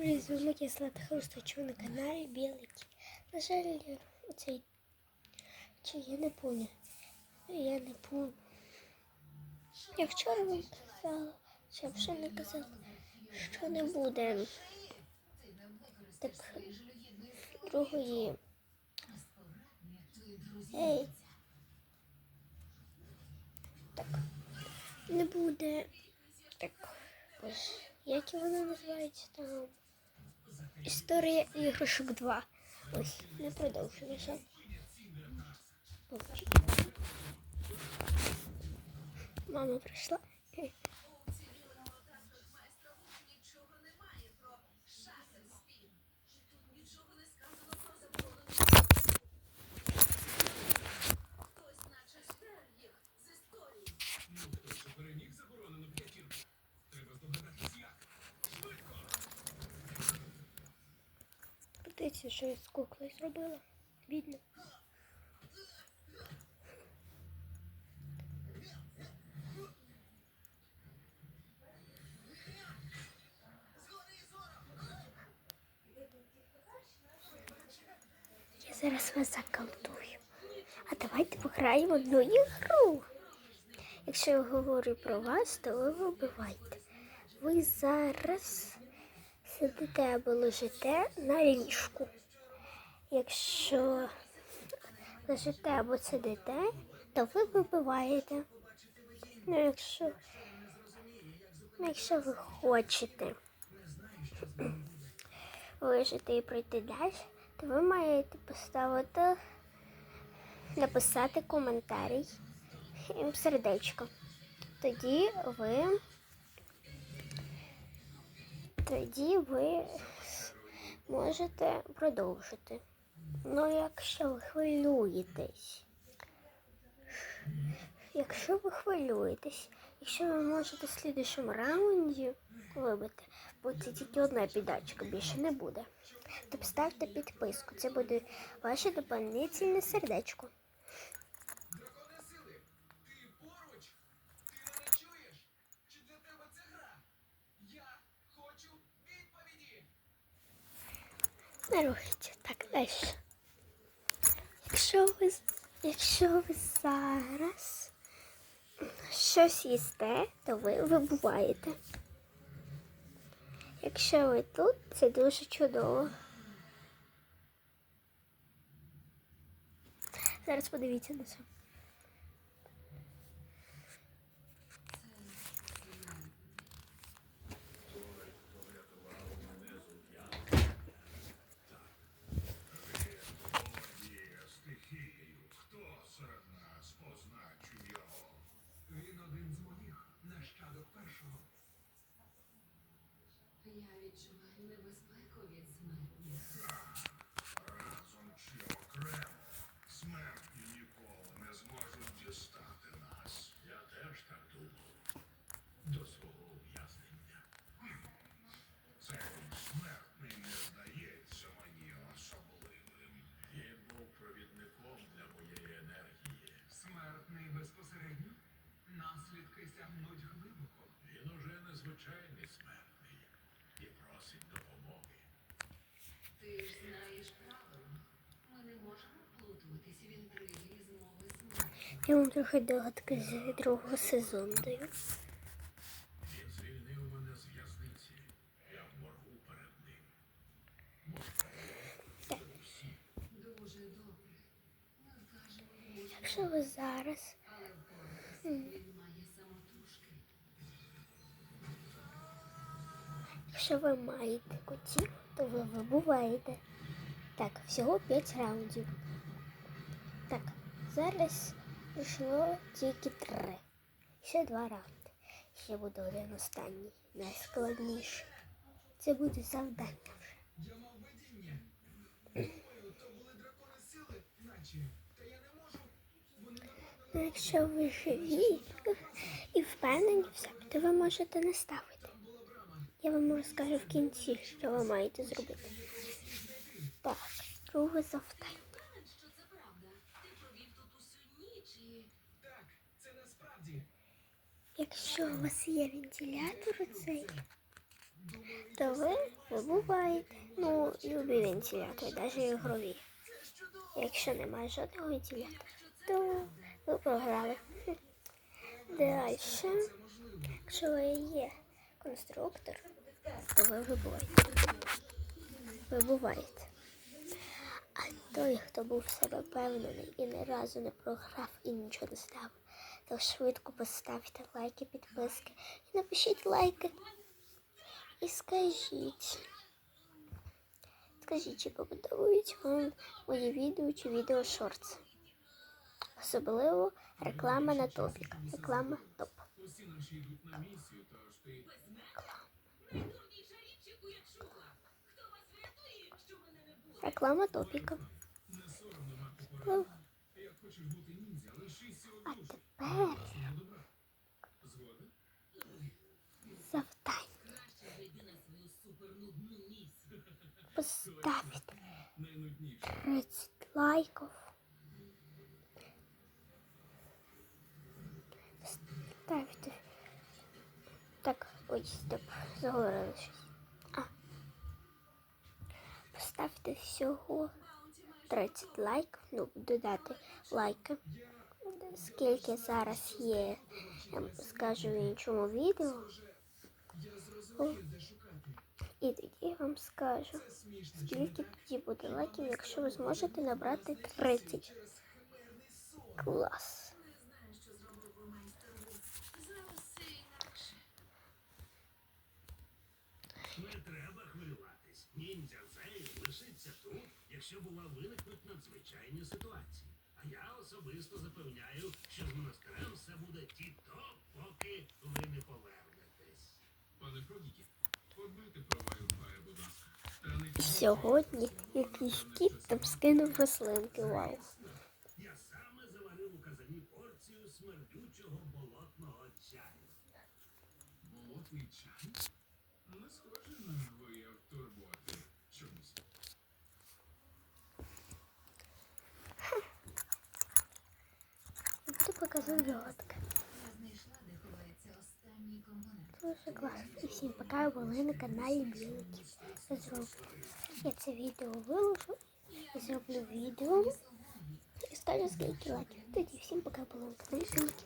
Привіт, з вами Кислата Хрустачу на каналі Білий На жаль, цей... Чи я не помню. Я не помню. Я вчора вам казала, чи я вже не казала, що не буде. Так, другої. Ей. Так. Не буде. Так. Як вона називається там? Історія іграшок 2. Ось, не продовжується. Побачимо. Мама прийшла. Дивіться, що я з куклою зробила. Бідно. Я зараз вас заколдую. А давайте пограємо одну ігру. Якщо я говорю про вас, то ви вибивайте. Ви зараз сидите або лежите на ліжку. Якщо лежите або сидите, то ви вибиваєте. Ну, якщо, ну, якщо ви хочете лежати і пройти далі, то ви маєте поставити, написати коментарій і сердечко. Тоді ви тоді ви можете продовжити. Ну, якщо ви хвилюєтесь, якщо ви хвилюєтесь, якщо ви можете в слідчому раунді вибити, бо це тільки одна підачка, більше не буде, то поставте підписку. Це буде ваше доповнительне сердечко. Драконе сили, ти поруч? Ти мене чуєш? Чи для тебе це гра? Я хочу відповіді. Не рухайте. Так, далі. Якщо ви, якщо ви зараз щось їсте, то ви вибуваєте. Якщо ви тут, це дуже чудово. Зараз подивіться на це. Є стихією. Хто серед нас позначив його? Він один з моїх, нащадок першого. Я відчуваю небезпеку від смертних. Разом чи окремо. Смертні ніколи не зможуть дістати нас. Я теж так думав. До свого ув'язнення. Цей смертний не здається мені особливим. Він був провідником для моєї енергії. Смертний безпосередньо. Наслідки сягнуть глибоко. Він уже незвичайний смертний і просить допомоги. Ти ж знаєш правила. Ми не можемо вплутуватись в інтриги і змови смерті. Я вам трохи догадки з другого сезону даю. Він звільнив мене з в'язниці. Я в моргу перед ним. Дуже добре. Ми що Якщо ви зараз але впоратися він Якщо ви маєте котів, то ви вибуваєте. Так, всього 5 раундів. Так, зараз пройшло тільки 3. Ще 2 раунди. Ще буде один останній, найскладніший. Це буде завдання вже. Я мав видіння. То були дракони сили, наче. Та я не можу. Вони якщо ви живі і впевнені в собі, то ви можете не ставити. Я вам розкажу в кінці, що ви маєте зробити. Так, друге завдання. Якщо у вас є вентилятор цей, то ви ви буваєте. Ну, любі вентилятори, навіть ігрові. Якщо немає жодного вентилятора, то ви програли. Далі. Якщо є конструктор, то ви вибуваєте. Вибуваєте. А той, хто був в себе впевнений і ні разу не програв і нічого не став, то швидко поставте лайки, підписки і напишіть лайки. І скажіть. Скажіть, чи подобаються вам мої відео чи відео шортс. Особливо реклама на топік. Реклама топ. Усі наші йдуть на місію, тож ти Реклама топіка. не соромно мати Ну, пораду. Як хочеш бути ніндзя, лишися А тепер завдання. Поставити 30 лайків. Ставте. Так, ой, стоп, заговорили щось. А. Поставте всього 30 лайків. Ну, додати лайки. Скільки зараз є, я скажу в іншому відео. І тоді я вам скажу, скільки тоді буде лайків, якщо ви зможете набрати 30. Клас. Не треба хвилюватись. Ніндзя Зей лишиться тут, якщо була виникнуть надзвичайні ситуації. А я особисто запевняю, що з монастирем все буде ті-топ, поки ви не повернетесь. Пане Фродіки, подбайте про Вайлдфайр, будь ласка. Сьогодні якийсь кіт там скинув рослинки. Вау. Я саме заварив у казані порцію смердючого болотного чаю. болотний чай. Не схоже на вияв турботи. Чомусь. Останній компонент. Дуже класно. І всім пока, були на каналі Білки. Я це відео виложу. І зроблю відео. І ставлю скільки лайків. Тоді всім пока, були на каналі Білки.